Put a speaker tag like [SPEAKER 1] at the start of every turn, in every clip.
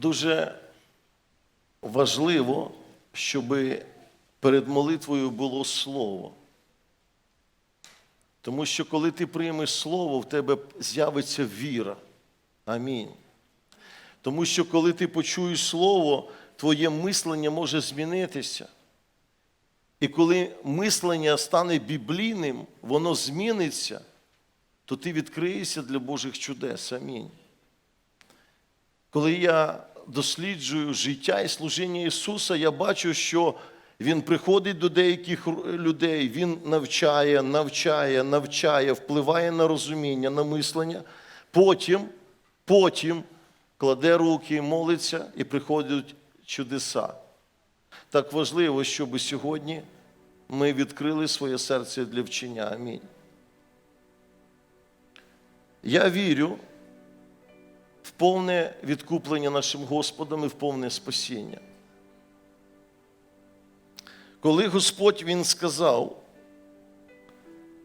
[SPEAKER 1] Дуже важливо, щоб перед молитвою було слово. Тому що коли ти приймеш слово, в тебе з'явиться віра. Амінь. Тому що коли ти почуєш слово, твоє мислення може змінитися. І коли мислення стане біблійним, воно зміниться, то ти відкриєшся для Божих чудес. Амінь. Коли я досліджую життя і служіння Ісуса, я бачу, що Він приходить до деяких людей, Він навчає, навчає, навчає, впливає на розуміння, на мислення. Потім, потім кладе руки, молиться і приходять чудеса. Так важливо, щоб сьогодні ми відкрили своє серце для вчення. Амінь. Я вірю в повне відкуплення нашим Господом і в повне спасіння. Коли Господь Він сказав,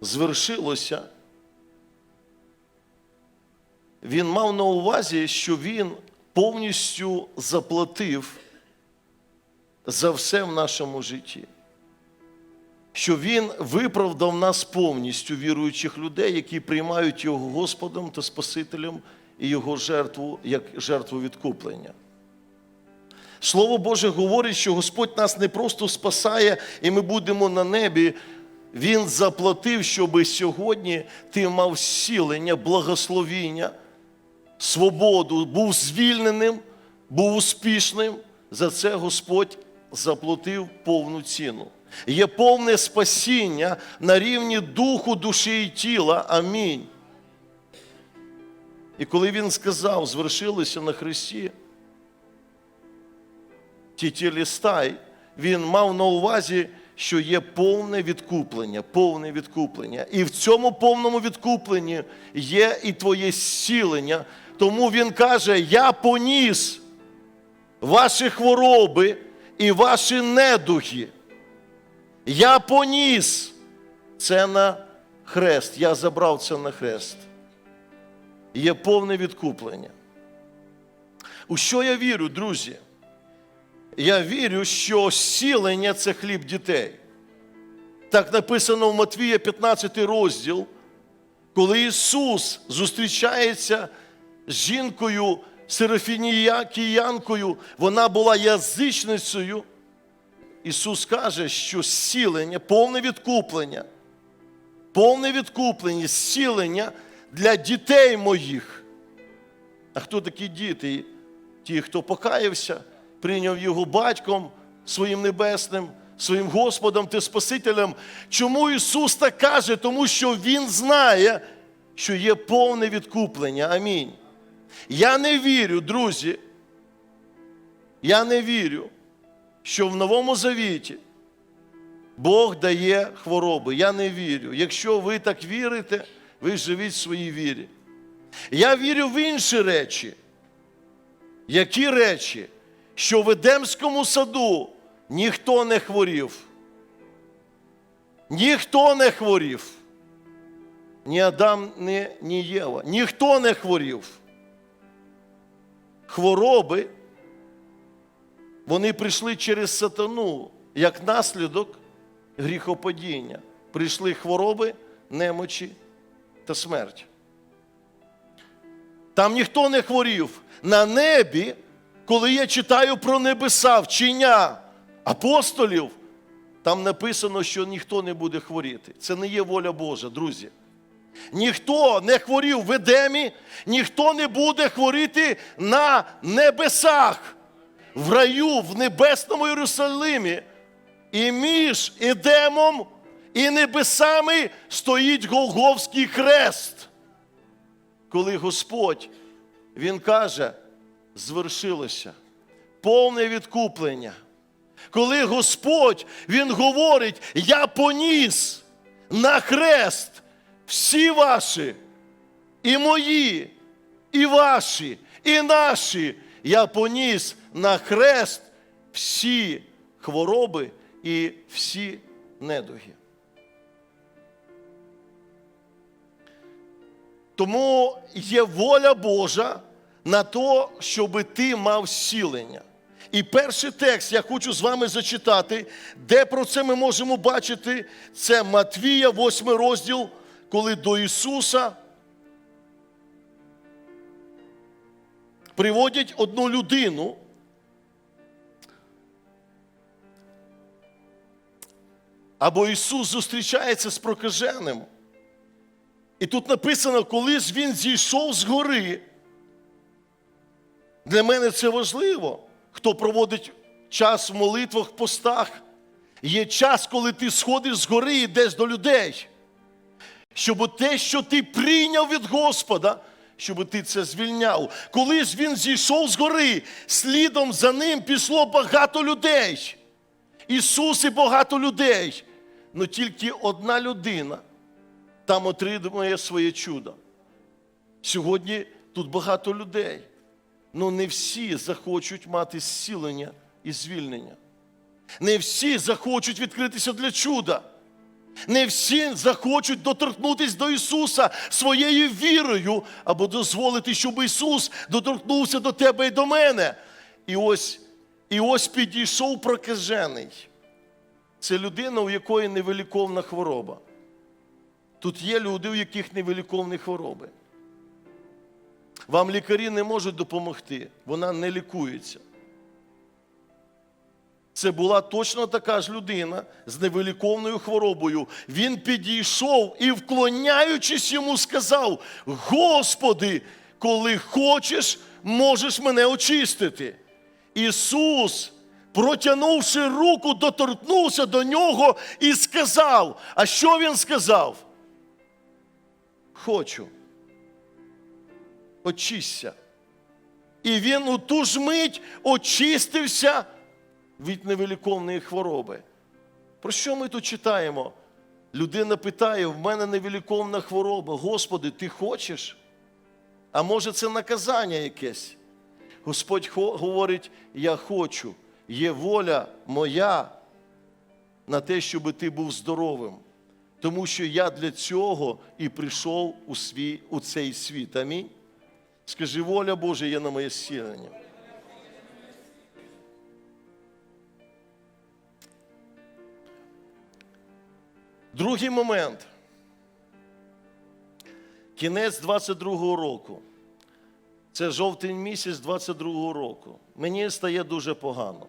[SPEAKER 1] звершилося, Він мав на увазі, що Він повністю заплатив за все в нашому житті. Що Він виправдав нас повністю, віруючих людей, які приймають Його Господом та Спасителем і Його жертву як жертву відкуплення. Слово Боже говорить, що Господь нас не просто спасає, і ми будемо на небі. Він заплатив, щоб сьогодні ти мав зцілення, благословіння, свободу, був звільненим, був успішним. За це Господь заплатив повну ціну. Є повне спасіння на рівні духу, душі і тіла. Амінь. І коли він сказав, звершилося на Христі, тітєлістай, він мав на увазі, що є повне відкуплення, повне відкуплення. І в цьому повному відкупленні є і твоє зцілення. Тому він каже: Я поніс ваші хвороби і ваші недуги. Я поніс це на хрест. Я забрав це на хрест. Є повне відкуплення. У що я вірю, друзі? Я вірю, що зцілення це хліб дітей. Так написано в Матвія 15 розділ, коли Ісус зустрічається з жінкою Серафініянкою, вона була язичницею. Ісус каже, що зцілення, повне відкуплення, повне відкуплення, зцілення для дітей моїх. А хто такі діти? Ті, хто покаявся, прийняв його батьком своїм небесним, своїм Господом та Спасителем. Чому Ісус так каже? Тому що Він знає, що є повне відкуплення. Амінь. Я не вірю, друзі. Я не вірю, що в Новому Завіті Бог дає хвороби. Я не вірю. Якщо ви так вірите, ви живіть в своїй вірі. Я вірю в інші речі. Які речі? Що в Едемському саду ніхто не хворів. Ніхто не хворів. Ні Адам, ні, ні Єва. Ніхто не хворів. Хвороби, вони прийшли через сатану як наслідок гріхопадіння. Прийшли хвороби, немочі та смерть. Там ніхто не хворів. На небі, коли я читаю про небеса, вчення апостолів, там написано, що ніхто не буде хворіти. Це не є воля Божа, друзі. Ніхто не хворів в Едемі, ніхто не буде хворіти на небесах, в раю, в небесному Єрусалимі. І між Едемом і небесами стоїть Голговський хрест. Коли Господь, Він каже, звершилося повне відкуплення. Коли Господь Він говорить, я поніс на хрест всі ваші, і мої, і ваші, і наші, я поніс на хрест всі хвороби і всі недуги. Тому є воля Божа на те, щоб ти мав зцілення. І перший текст я хочу з вами зачитати, де про це ми можемо бачити, це Матвія, 8 розділ, коли до Ісуса приводять одну людину. Або Ісус зустрічається з прокаженим. І тут написано, коли ж він зійшов з гори. Для мене це важливо, хто проводить час в молитвах, постах. Є час, коли ти сходиш з гори і йдеш до людей. Щоб те, що ти прийняв від Господа, щоб ти це звільняв. Коли ж він зійшов з гори, слідом за ним пішло багато людей. Ісус і багато людей. Но тільки одна людина там отримує своє чудо. Сьогодні тут багато людей. Ну не всі захочуть мати зцілення і звільнення. Не всі захочуть відкритися для чуда. Не всі захочуть доторкнутися до Ісуса своєю вірою або дозволити, щоб Ісус доторкнувся до тебе і до мене. І ось, і ось підійшов прокажений. Це людина, у якої невиліковна хвороба. Тут є люди, у яких невиліковні хвороби. Вам лікарі не можуть допомогти, вона не лікується. Це була точно така ж людина з невиліковною хворобою. Він підійшов і, вклоняючись йому, сказав: Господи, коли хочеш, можеш мене очистити. Ісус, протягнувши руку, доторкнувся до нього і сказав: А що він сказав? Хочу. Очисться. І він у ту ж мить очистився від невиліковної хвороби. Про що ми тут читаємо? Людина питає: в мене невиліковна хвороба. Господи, ти хочеш? А може це наказання якесь? Господь говорить: Я хочу, є воля моя на те, щоб ти був здоровим. Тому що я для цього і прийшов у, свій, у цей світ. Амінь. Скажи, воля Божа є на моє зцілення. Другий момент. Кінець 22-го року. Це жовтень місяць 22-го року. Мені стає дуже погано.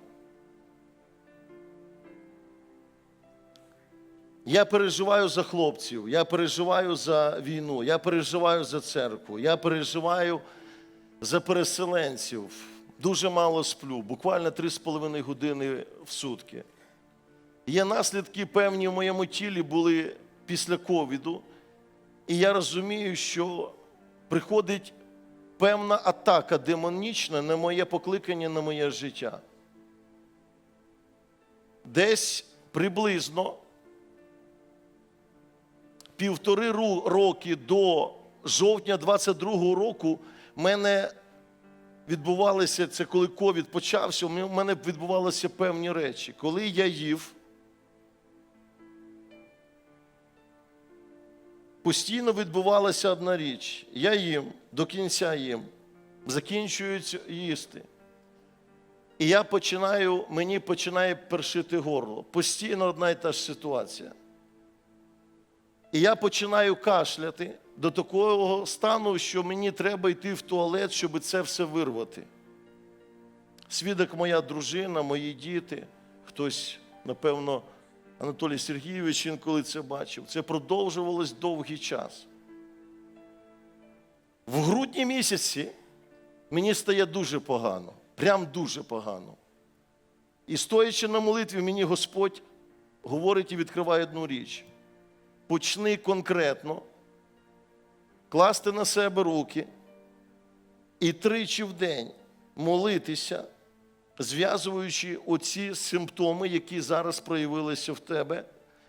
[SPEAKER 1] Я переживаю за хлопців, я переживаю за війну, я переживаю за церкву, я переживаю за переселенців. Дуже мало сплю, буквально 3,5 години в сутки. Є наслідки певні в моєму тілі були після ковіду, і я розумію, що приходить певна атака демонічна на моє покликання, на моє життя. Десь приблизно півтори роки до жовтня 22-го року в мене відбувалися, це коли ковід почався, у мене відбувалися певні речі. Коли я їв, постійно відбувалася одна річ. Я їм, до кінця їм, закінчую ць- їсти. І я починаю, мені починає першити горло. Постійно одна і та ж ситуація. І я починаю кашляти до такого стану, що мені треба йти в туалет, щоб це все вирвати. Свідок моя дружина, мої діти, хтось, напевно, Анатолій Сергійович інколи це бачив. Це продовжувалось довгий час. В грудні місяці мені стає дуже погано, прям дуже погано. І стоячи на молитві, мені Господь говорить і відкриває одну річ. Почни конкретно класти на себе руки і тричі в день молитися, зв'язуючи оці симптоми, які зараз проявилися в тебе,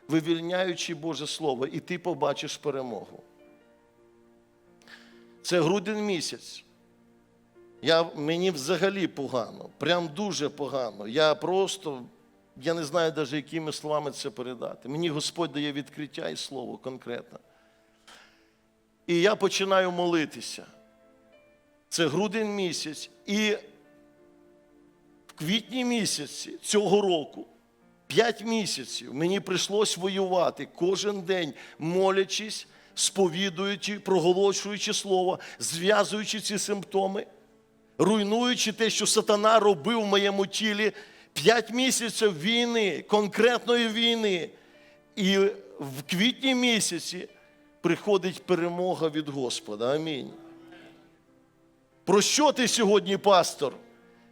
[SPEAKER 1] вивільняючи Боже Слово, і ти побачиш перемогу. Це грудень місяць. Я, мені взагалі погано, прям дуже погано. Я просто, я не знаю навіть, якими словами це передати. Мені Господь дає відкриття і слово конкретно. І я починаю молитися. Це грудень місяць. І в квітні місяці цього року, п'ять місяців, мені прийшлось воювати кожен день, молячись, сповідуючи, проголошуючи слово, зв'язуючи ці симптоми, руйнуючи те, що сатана робив в моєму тілі. П'ять місяців війни, конкретної війни. І в квітні місяці приходить перемога від Господа. Амінь. Про що ти сьогодні, пастор?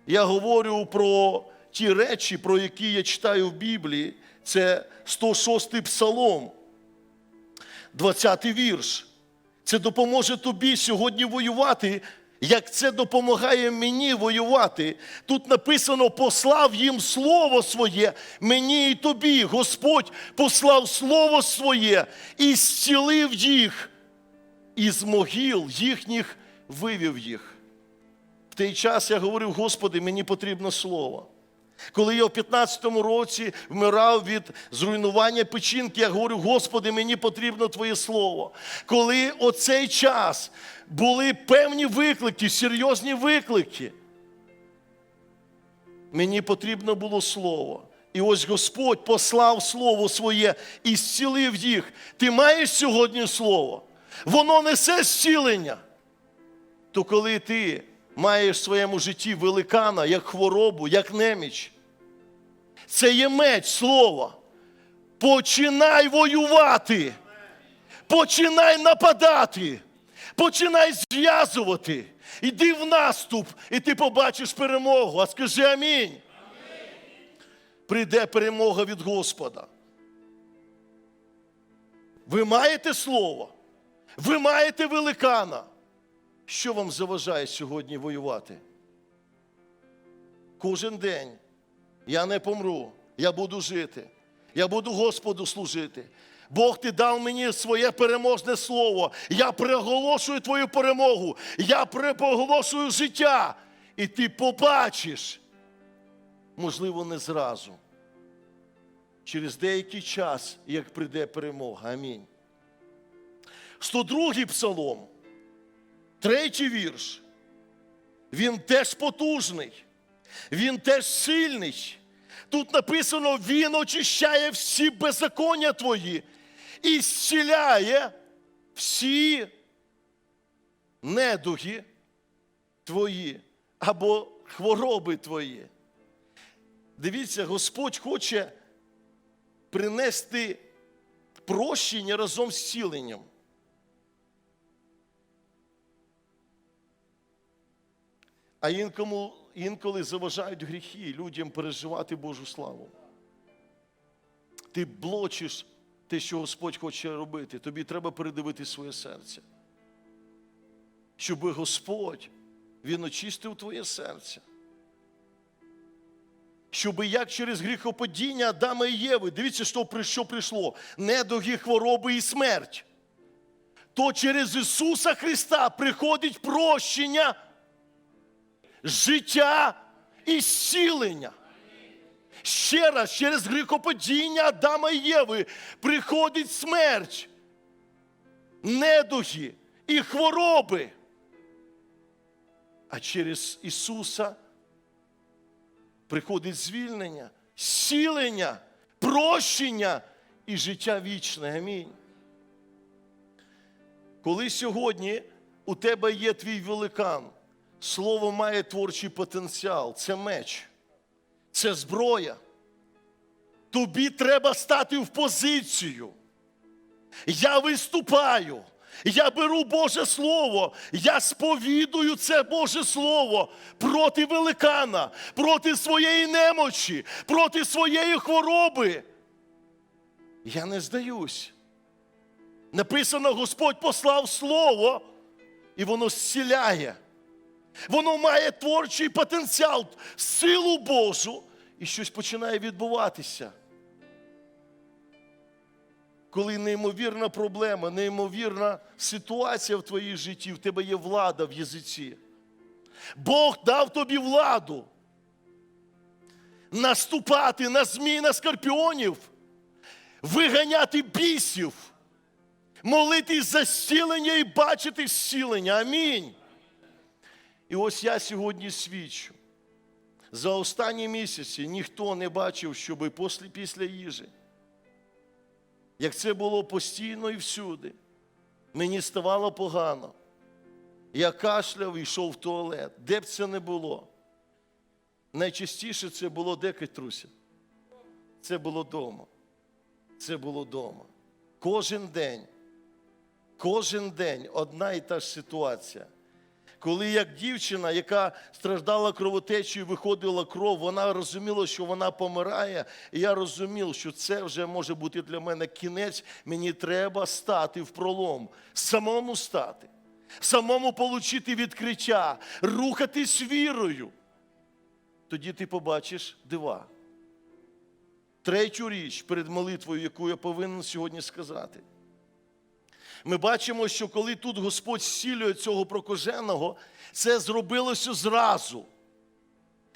[SPEAKER 1] Я говорю про ті речі, про які я читаю в Біблії. Це 106 псалом, 20-й вірш. Це допоможе тобі сьогодні воювати, як це допомагає мені воювати. Тут написано: послав їм слово своє, мені і тобі. Господь послав слово своє і зцілив їх, із могил їхніх вивів їх. В той час я говорив, Господи, мені потрібно слово. Коли я в 15-му році вмирав від зруйнування печінки, я говорю, Господи, мені потрібно Твоє Слово. Коли оцей час були певні виклики, серйозні виклики, мені потрібно було слово. І ось Господь послав Слово своє і зцілив їх. Ти маєш сьогодні слово? Воно несе зцілення. То коли ти маєш в своєму житті великана, як хворобу, як неміч, це є меч слова. Починай воювати. Починай нападати. Починай зв'язувати. Іди в наступ, і ти побачиш перемогу. А скажи амінь. Прийде перемога від Господа. Ви маєте слово, ви маєте великана. Що вам заважає сьогодні воювати? Кожен день я не помру, я буду жити, я буду Господу служити. Бог ти дав мені своє переможне слово. Я приголошую твою перемогу, я проголошую життя. І ти побачиш, можливо, не зразу. Через деякий час, як прийде перемога. Амінь. 102-й псалом. Третій вірш. Він теж потужний, він теж сильний. Тут написано: Він очищає всі беззаконня твої і зціляє всі недуги твої або хвороби твої. Дивіться, Господь хоче принести прощення разом з зціленням. А інколи, інколи заважають гріхи людям переживати Божу славу. Ти блочиш те, що Господь хоче робити. Тобі треба передивити своє серце. Щоб Господь, Він очистив твоє серце. Щоб як через гріхопадіння Адама і Єви, дивіться, що що прийшло: недуги, хвороби і смерть. То через Ісуса Христа приходить прощення життя і зцілення. Ще раз, через гріхопадіння Адама і Єви приходить смерть, недуги і хвороби. А через Ісуса приходить звільнення, зцілення, прощення і життя вічне. Амінь. Коли сьогодні у тебе є твій великан, слово має творчий потенціал, це меч, це зброя. Тобі треба стати в позицію. Я виступаю. Я беру Боже Слово, я сповідую це Боже Слово проти великана, проти своєї немочі, проти своєї хвороби. Я не здаюсь. Написано, Господь послав Слово, і воно зціляє. Воно має творчий потенціал, силу Божу, і щось починає відбуватися. Коли неймовірна проблема, неймовірна ситуація в твоїй житті, в тебе є влада в язиці. Бог дав тобі владу наступати на змій, на скорпіонів, виганяти бісів, молитись за зцілення і бачити зцілення. Амінь. І ось я сьогодні свідчу. За останні місяці ніхто не бачив, щоби після, після їжі, як це було постійно і всюди, мені ставало погано. Я кашляв і йшов в туалет. Де б це не було? Найчастіше це було де Катруся? Це було вдома. Це було вдома. Кожен день, кожен день одна і та ж ситуація. Коли як дівчина, яка страждала кровотечею, виходила кров, вона розуміла, що вона помирає, і я розумів, що це вже може бути для мене кінець. Мені треба стати в пролом, самому стати, самому отримати відкриття, рухатись вірою. Тоді ти побачиш дива. Третю річ перед молитвою, яку я повинен сьогодні сказати. Ми бачимо, що коли тут Господь зцілює цього прокаженого, це зробилося зразу.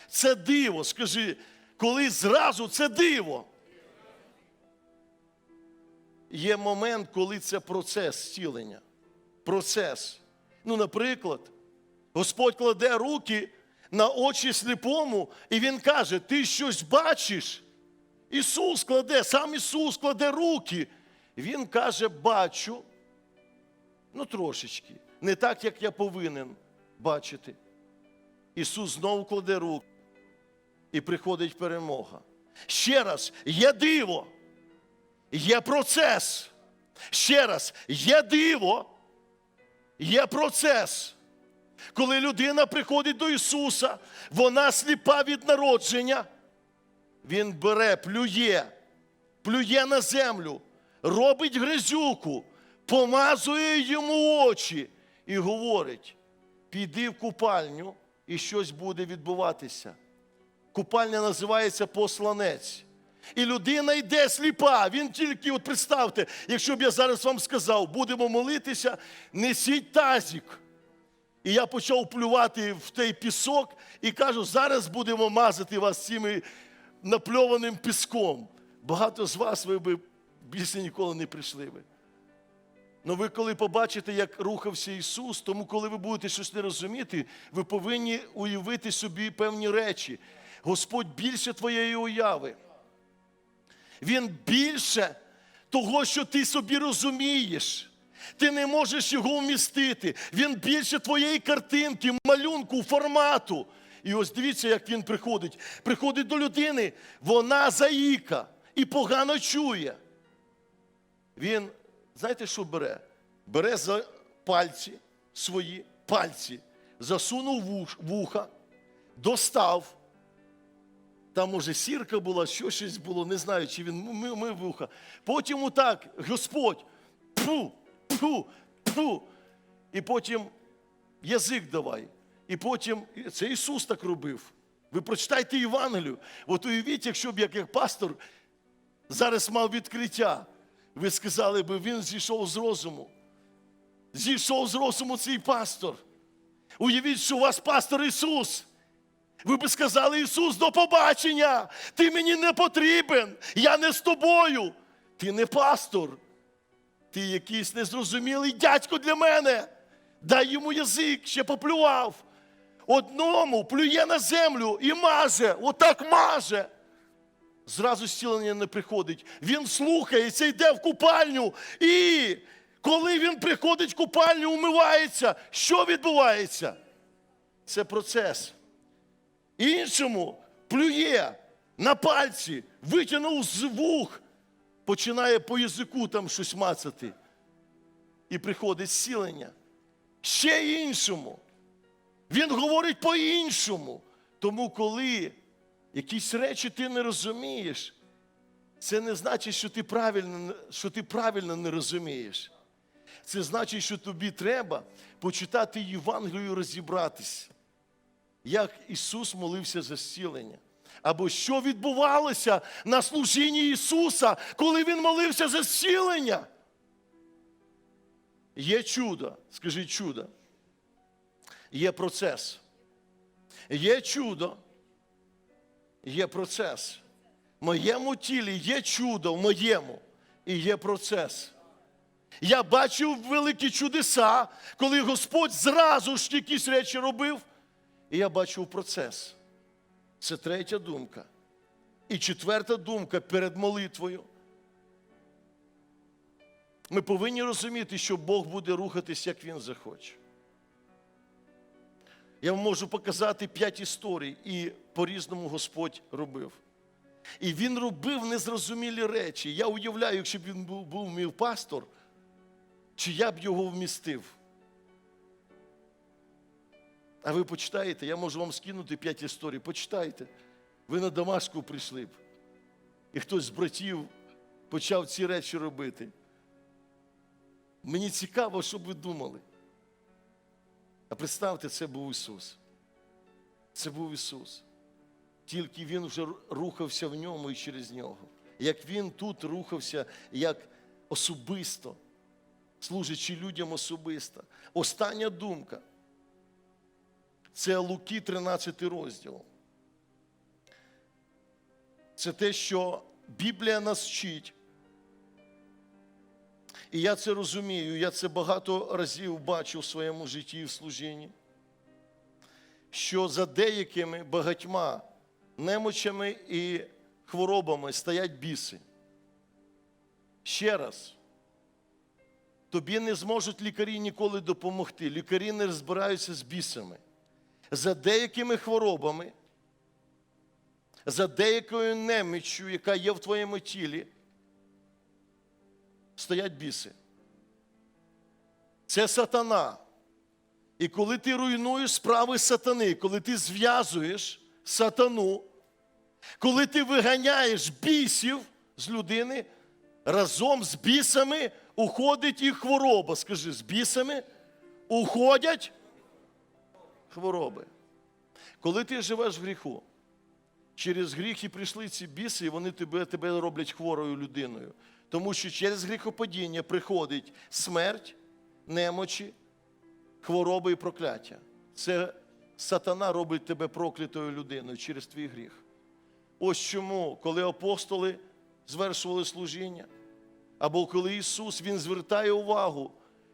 [SPEAKER 1] Це диво. Скажи, коли зразу це диво. Є момент, коли це процес зцілення. Процес. Ну, наприклад, Господь кладе руки на очі сліпому, і Він каже: Ти щось бачиш? Ісус кладе, сам Ісус кладе руки. Він каже, бачу. Ну, трошечки. Не так, як я повинен бачити. Ісус знову кладе руки. І приходить перемога. Ще раз, є диво, є процес. Ще раз, є диво, є процес. Коли людина приходить до Ісуса, вона сліпа від народження. Він бере, плює, плює на землю, робить грязюку, помазує йому очі і говорить: піди в купальню, і щось буде відбуватися. Купальня називається посланець. І людина йде сліпа. Він тільки, от представте, якщо б я зараз вам сказав, будемо молитися, несіть тазик. І я почав плювати в той пісок і кажу, зараз будемо мазати вас цими напльованим піском. Багато з вас ви би більше ніколи не прийшли би. Ну ви коли побачите, як рухався Ісус, тому коли ви будете щось не розуміти, ви повинні уявити собі певні речі. Господь більше твоєї уяви. Він більше того, що ти собі розумієш. Ти не можеш його вмістити. Він більше твоєї картинки, малюнку, формату. І ось дивіться, як він приходить. Приходить до людини, вона заїка і погано чує. Він, знаєте, що бере? Бере за пальці свої пальці, засунув вуха, достав. Там, може, сірка була, що щось було, не знаю, чи він мив вуха. Потім отак, Господь, пфу, пфу, пфу. І потім язик давай. І потім це Ісус так робив. Ви прочитайте Євангелію. От уявіть, якщо б як, як пастор зараз мав відкриття, ви сказали б, він зійшов з розуму. Зійшов з розуму цей пастор. Уявіть, що у вас пастор Ісус. Ви би сказали, Ісус, до побачення! Ти мені не потрібен, я не з тобою. Ти не пастор. Ти якийсь незрозумілий дядько для мене. Дай йому язик, ще поплював. Одному плює на землю і маже, отак маже. Зразу зцілення не приходить. Він слухається, йде в купальню. І коли він приходить в купальню, умивається, що відбувається? Це процес. Іншому плює на пальці, витягнув з вух, починає по язику там щось мацати. І приходить зцілення. Ще іншому. Він говорить по-іншому. Тому, коли якісь речі ти не розумієш, це не значить, що ти правильно, що ти правильно не розумієш. Це значить, що тобі треба почитати Євангелію і розібратися як Ісус молився за зцілення. Або що відбувалося на служінні Ісуса, коли Він молився за зцілення. Є чудо, скажіть чудо. Є процес. Є чудо, є процес. В моєму тілі є чудо в моєму і є процес. Я бачив великі чудеса, коли Господь зразу ж якісь речі робив, І я бачив процес. Це третя думка. І четверта думка перед молитвою. Ми повинні розуміти, що Бог буде рухатись, як Він захоче. Я вам можу показати п'ять історій, і по-різному Господь робив. І він робив незрозумілі речі. Я уявляю, якщо б він був, був мій пастор, чи я б його вмістив. А ви почитаєте, я можу вам скинути п'ять історій. Почитайте. Ви на Дамаску прийшли б. І хтось з братів почав ці речі робити. Мені цікаво, що б ви думали. А представте, це був Ісус. Це був Ісус. Тільки Він вже рухався в ньому і через нього. Як Він тут рухався як особисто, служачи людям особисто. Остання думка. Це Луки 13 розділ. Це те, що Біблія нас вчить. І я це розумію, я це багато разів бачив в своєму житті і в служінні, що за деякими багатьма немочами і хворобами стоять біси. Ще раз, тобі не зможуть лікарі ніколи допомогти. Лікарі не розбираються з бісами. За деякими хворобами, за деякою неміччю, яка є в твоєму тілі, стоять біси. Це сатана. І коли ти руйнуєш справи сатани, коли ти зв'язуєш сатану, коли ти виганяєш бісів з людини, разом з бісами уходить і хвороба. Скажи, з бісами уходять хвороби. Коли ти живеш в гріху, через гріх і прийшли ці біси, і вони тебе, тебе роблять хворою людиною. Тому що через гріхопадіння приходить смерть, немочі, хвороби і прокляття. Це сатана робить тебе проклятою людиною через твій гріх. Ось чому, коли апостоли звершували служіння, або коли Ісус Він звертає увагу,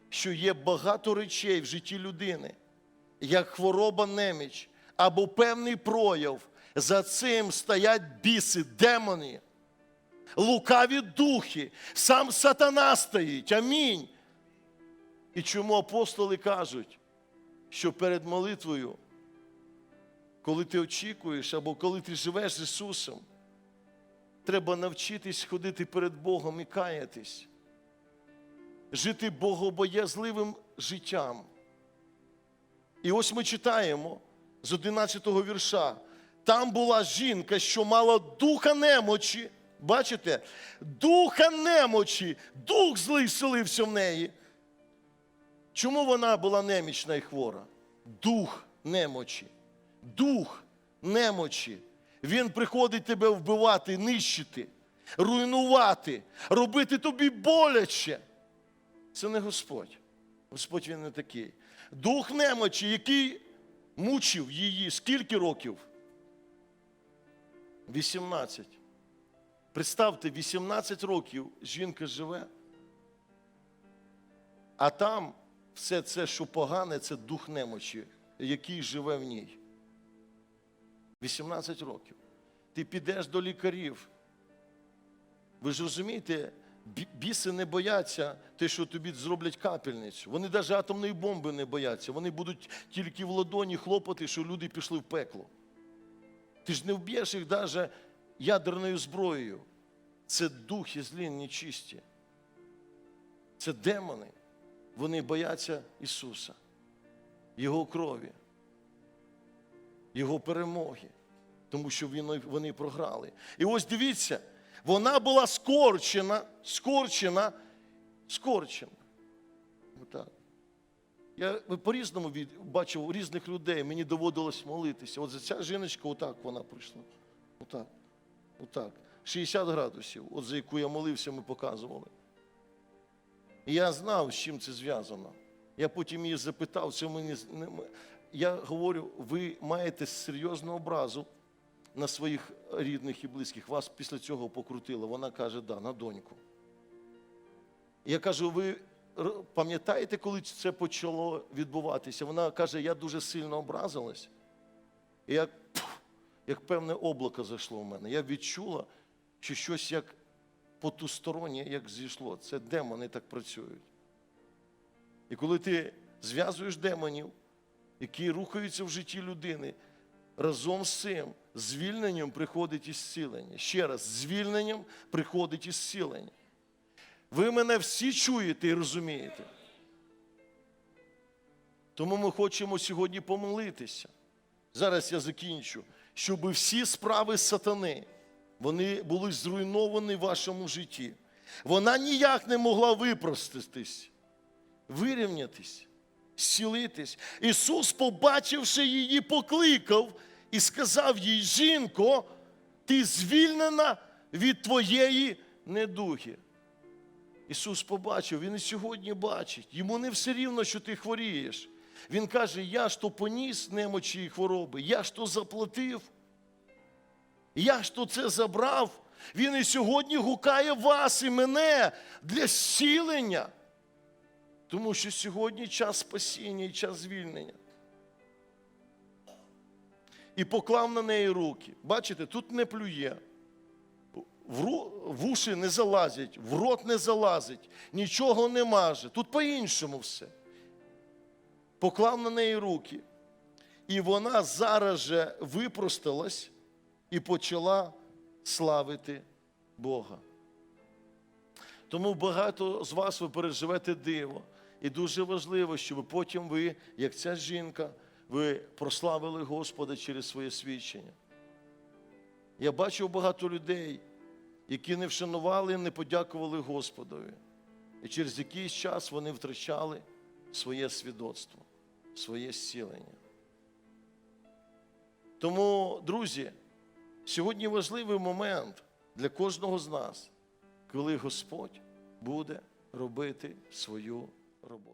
[SPEAKER 1] що є багато речей в житті людини, як хвороба неміч, або певний прояв, за цим стоять біси, демони лукаві духи, сам сатана стоїть. Амінь. І чому апостоли кажуть, що перед молитвою, коли ти очікуєш або коли ти живеш з Ісусом, треба навчитись ходити перед Богом і каятись, жити богобоязливим життям. І ось ми читаємо з 11-го вірша. Там була жінка, що мала духа немочі. Бачите? Духа немочі, дух злий селився в неї. Чому вона була немічна і хвора? Дух немочі. Дух немочі. Він приходить тебе вбивати, нищити, руйнувати, робити тобі боляче. Це не Господь. Господь він не такий. Дух немочі, який мучив її скільки років? 18. Представте, 18 років жінка живе, а там все це, що погане, це дух немочі, який живе в ній. 18 років. Ти підеш до лікарів. Ви ж розумієте, біси не бояться те, що тобі зроблять капельницю. Вони навіть атомної бомби не бояться. Вони будуть тільки в ладоні хлопати, що люди пішли в пекло. Ти ж не вб'єш їх навіть ядерною зброєю. Це духи злі, нечисті. Це демони. Вони бояться Ісуса, Його крові, Його перемоги, тому що вони програли. І ось дивіться, вона була скорчена, скорчена, скорчена. Отак. Я по-різному від- бачив різних людей, мені доводилось молитися. От за ця жіночка, отак вона прийшла. Отак. Отак. 60 градусів, от за яку я молився, ми показували. І я знав, з чим це зв'язано. Я потім її запитав, це мені я говорю, ви маєте серйозну образу на своїх рідних і близьких. Вас після цього покрутило. Вона каже, да, на доньку. Я кажу, ви пам'ятаєте, коли це почало відбуватися? Вона каже, я дуже сильно образилась. І як, як певне облако зайшло в мене. Я відчула, що щось як потустороннє, як зійшло. Це демони так працюють. І коли ти зв'язуєш демонів, які рухаються в житті людини, разом з цим звільненням приходить ісцілення. Ще раз, звільненням приходить ісцілення. Ви мене всі чуєте і розумієте. Тому ми хочемо сьогодні помолитися. Зараз я закінчу, щоб всі справи сатани вони були зруйновані в вашому житті. Вона ніяк не могла випроститись, вирівнятись, зцілитись. Ісус, побачивши її, покликав і сказав їй: жінко, ти звільнена від твоєї недуги. Ісус побачив, Він і сьогодні бачить. Йому не все рівно, що ти хворієш. Він каже: Я ж то поніс немочі і хвороби, я ж то заплатив. Я ж то це забрав. Він і сьогодні гукає вас і мене для зцілення. Тому що сьогодні час спасіння і час звільнення. І поклав на неї руки. Бачите, тут не плює. В, в уші не залазять, в рот не залазить, нічого не маже. Тут по-іншому все. Поклав на неї руки. І вона зараз же випросталась і почала славити Бога. Тому багато з вас ви переживете диво. І дуже важливо, щоб потім ви, як ця жінка, ви прославили Господа через своє свідчення. Я бачив багато людей, які не вшанували, не подякували Господові. І через якийсь час вони втрачали своє свідоцтво, своє зцілення. Тому, друзі, сьогодні важливий момент для кожного з нас, коли Господь буде робити свою роботу.